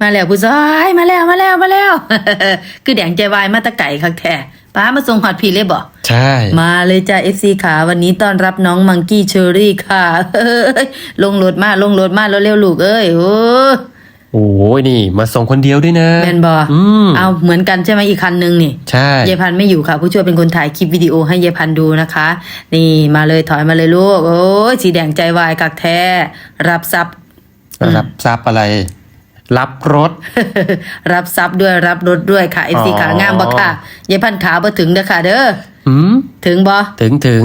มาแล้วผู้ชายมาแล้วมาแล้วมาแล้วคือแดงใจวายมาแตะไก่คักแท้ป้ามาส่งฮอตพีเลยบ่ใช่ มาเลยจ้า FC ขาวันนี้ต้อนรับน้องมังกี้เชอรี่ค่ะเอ้ยลงรถมาลงรถมาแล้วเร็วๆลูกเอ้ยโอ้ยโอ้ยนี่ มาส่งคนเดียวด้วยนะแมนบออืมเอาเหมือนกันใช่ไหมอีกคันนึงนี่ใช่ยายพันธุ์ไม่อยู่ค่ะ ผู้ช่วยเป็นคนถ่ายคลิปวิดีโอให้ยายพันธุ์ดูนะคะ นี่มาเลยถอยมาเลยลูก โอ้ยสีแดงใจวายกักแท้ รับทรัพย์รับทรัพย์อะไร รับรถ รับทรัพย์ด้วยรับรถด้วยค่ะ FC อ๋อขางามบ่ค่ะยายพันธุ์ขาบ่ถึงเด้อค่ะเด้ออืมถึงบ่ถึงถึง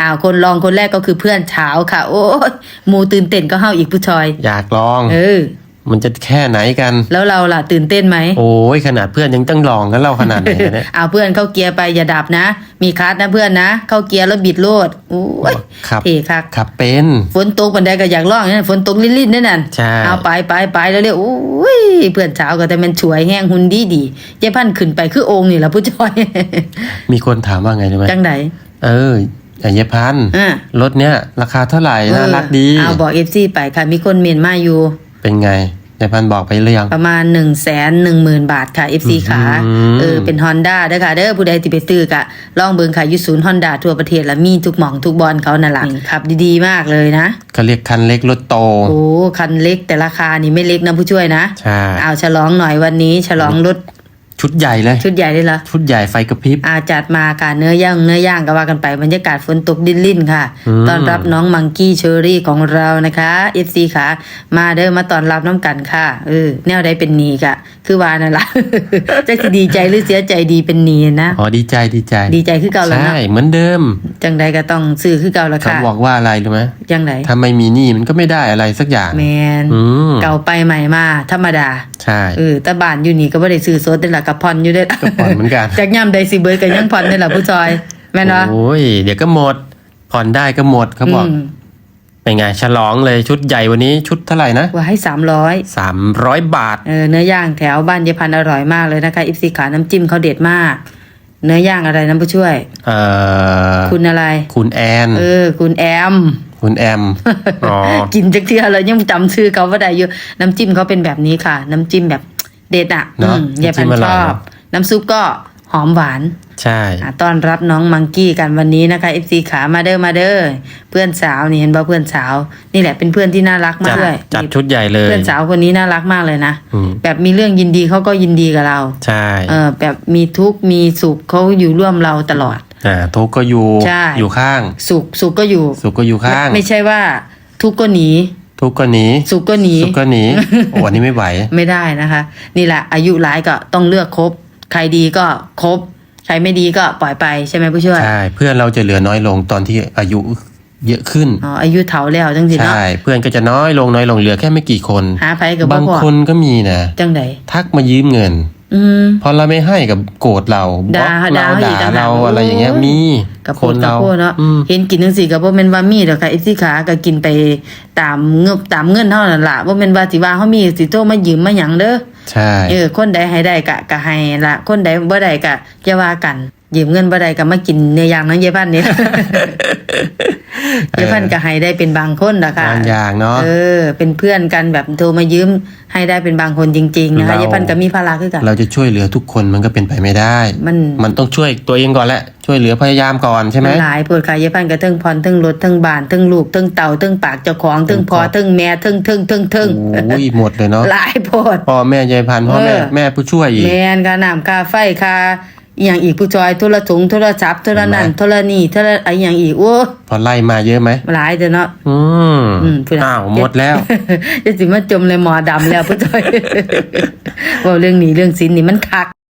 อ้าวคนรองคนแรกก็คือเพื่อนเช้าค่ะ โอ้ยหมูตื่นเต้นก็เฮาอีกผู้ชอย อยากลอง เออ มันจะแค่ไหนกัน แล้วเราล่ะตื่นเต้นไหม โอ้ยขนาดเพื่อนยังต้องลองกันเราขนาดไหนเนี่ยเอาเพื่อนเข้าเกียร์ไปอย่าดับนะ มีคัสนะเพื่อนนะ เข้าเกียร์แล้วบิดโลดโอ้ยครับเท่คักขับเป็นฝนตกบันไดก็อยากร้องนั่นฝนตกลิ่นๆนั่นน่ะใช่เอาไปไปไปแล้วเรียกโอ้ยเพื่อนเช้าก็แต่มันช่วยแห้งหุ่นดีดีๆเจ๊พันธุ์ขึ้นไปคือองค์นี่ล่ะผู้จอย มีคนถามว่าไงรู้ไหมจังไดเออไอ้เยพันธุ์อะรถเนี้ยราคาเท่าไหร่น่ารักดีเอาบอก FC ไปค่ะมีคนเมนมาอยู่ เป็นไง ยายพันธุ์บอกไปหรือยัง ประมาณ1นึ่งแสนหนึ่งหมื่นบาทค่ะ FC ขาอืมเออเป็น Honda เด้อค่ะเด้อผู้ใดที่ไปซื้อกะลองเบิ่งค่ะอยุศูนย์ Honda ทั่วประเทศและมีทุกหม่องทุกบอลเขานั่นล่ะขับดีๆมากเลยนะเขาเรียกคันเล็กรถโต โอ้คันเล็กแต่ราคานี่ไม่เล็กนะผู้ช่วยนะ ใช่ เอาฉลองหน่อยวันนี้ฉลองรถ ชุดใหญ่เลย ชุดใหญ่ได้เหรอ ชุดใหญ่ไฟกระพริบ อาจัดมาค่ะเนื้อย่างเนื้อย่างก็ว่ากันไปบรรยากาศฝนตกดิ้นลิ่นค่ะอืมต้อนรับน้องมังกี้เชอรี่ของเรานะคะ FC ค่ะ มาเด้อมาต้อนรับน้ำกันค่ะเออแนวใดเป็นหนีกะ คือว่านั่นล่ะจะสิดีใจหรือเสียใจดีเป็นหนีนะอ๋อดีใจดีใจ ดีใจคือเก่าแล้วใช่นะเหมือนเดิม จังใดก็ต้องซื้อคือเก่าแล้วเขาค่ะบอกว่าอะไรรู้ไหมจังใดถ้าไม่มีหนี้มันก็ไม่ได้อะไรสักอย่างแมนอืมเก่าไปใหม่มาธรรมดาใช่เออแต่บ้านอยู่นี่ก็บ่ได้ซื้อสดได้ล่ะกับผ่อนอยู่เด้อก็ผ่อนเหมือนกัน จากย่ำใดสิเบิดก็ยังผ่อนได้ล่ะผู้จอยแม่นบ่โอ้ยเดี๋ยวก็หมด ผ่อนได้ก็หมดเขาบอกมเป็นไง ฉลองเลยชุดใหญ่วันนี้ชุดเท่าไหร่นะว่าให้สามร้อยสามร้อยบาทเออเนื้อย่างแถวบ้านเยพันธุ์อร่อยมากเลยนะคะอิฟซีขาน้ำจิ้มเขาเด็ดมาก เนื้อย่างอะไรนะผู้ช่วย เอ่อคุณอะไร คุณแอนเออ คุณแอมคุณแอมอ๋อกินจักเทื่อแล้วยังจำชื่อเขาว่าได้อยู่น้ำจิ้มเขาเป็นแบบนี้ค่ะ น้ำจิ้มแบบ เด็ดอะเนอะอืมยายพันน้ำจิ้มธุ์อชร่อยอบเนอะน้ำซุปก็หอมหวาน ใช่อะต้อนรับน้องมังกี้กันวันนี้นะคะเอฟซีขามาเด้อมาเด้อเพื่อนสาวนี่เห็นบ่เพื่อนสาว นี่แหละเป็นเพื่อนที่น่ารักมาจักดด้วยจัดชุดใหญ่เลย เพื่อนสาวคนนี้น่ารักมากเลยนะอืมแบบมีเรื่องยินดีเขาก็ยินดีกับเรา ใช่เออแบบมีทุกข์มีสุขเขาอยู่ร่วมเราตลอดอ่าทุกข์ก็อยู่ใช่อยู่ข้าง สุขสุขก็อยู่ สุขก็อยู่ข้าง ไม่ไม่ใช่ว่าทุกข์ก็หนี ทุกข์ก็หนีสุขก็หนีสุขก็หนีโอ้อันนี้ไม่ไหว ไม่ได้นะคะ นี่แหละอายุหลายก็ต้องเลือกคบ ใครดีก็คบ ใครไม่ดีก็ปล่อยไปใช่ไหมผู้ช่วยใช่เพื่อนเราจะเหลือน้อยลงตอนที่อายุเยอะขึ้น อ๋อ อายุเฒ่าแล้วจังสิเนาะ ใช่ เพื่อนก็จะน้อยลงน้อยลงเหลือแค่ไม่กี่คน หาไผกับบางพ่อคนก็มีนะ จังไดทักมายืมเงิน อืม พอเราไม่ให้กับโกรธเราบล็อกด่าเราด่าอีด่ากต่างหากเราอะไรอย่างเงี้ยโอ้ยมีกับคโพดนกับเราโพดเนาะอืม เห็นกินจังซี่ก็บ่แม่นว่ามีดอกค่ะอีซี่ขาก็กินไปตามเงบตามเงินเท่านั้นล่ะบ่แม่นว่าสิว่าเฮามีสิโทรมายืมมาหยังเด้อ ใช่ เออคนใดให้ได้กะกะให้ละคนใดบ่ได้กะอย่าว่ากันยืมเงินบ่ได้ก็มากินเนื้อย่างนั้นยายพันนี่ ยายพันก็ให้ได้เป็นบางคนนะคะบางอย่างเนาะเออ เป็นเพื่อนกันแบบโทรมายืมให้ได้เป็นบางคนจริงๆนะคะเรายายพันก็มีภาระคือกันเราจะช่วยเหลือทุกคนมันก็เป็นไปไม่ได้ มันมันต้องช่วยตัวเองก่อนแหละช่วยเหลือพยายามก่อนใช่ไหมมันหลายโพดค่ะยายพันก็เทั้งพรเทั้งรถเทั้งบ้านเทั้งลูกเทั้งเต่าเทั้งปากเจ้าของเทั้งพ่อเทั้งแม่เทั้งเทั้งเทั้งเทั้งโอ้ยหมดเลยเนาะหลายโพดพ่อแม่ยายพันธุ์พ่อแม่เออแม่ผู้ช่วยอีกแมนค่าน้ำค่าไฟค่า อหย่างอีกผู้จอยโทรถุงโทรศัพท์โทรนั่นเห็นไหมโทรนี่โทรอะไรอย่างอีกโอ้พอไล่มาเยอะไหมหลายเด้อเนาะ อืมอืมพูดอ้าวหมดแล้ว จะสิมาจมเลยหมอดำแล้วผู้จอยว่าเรื่องนี้เรื่องสินนี่มันคัก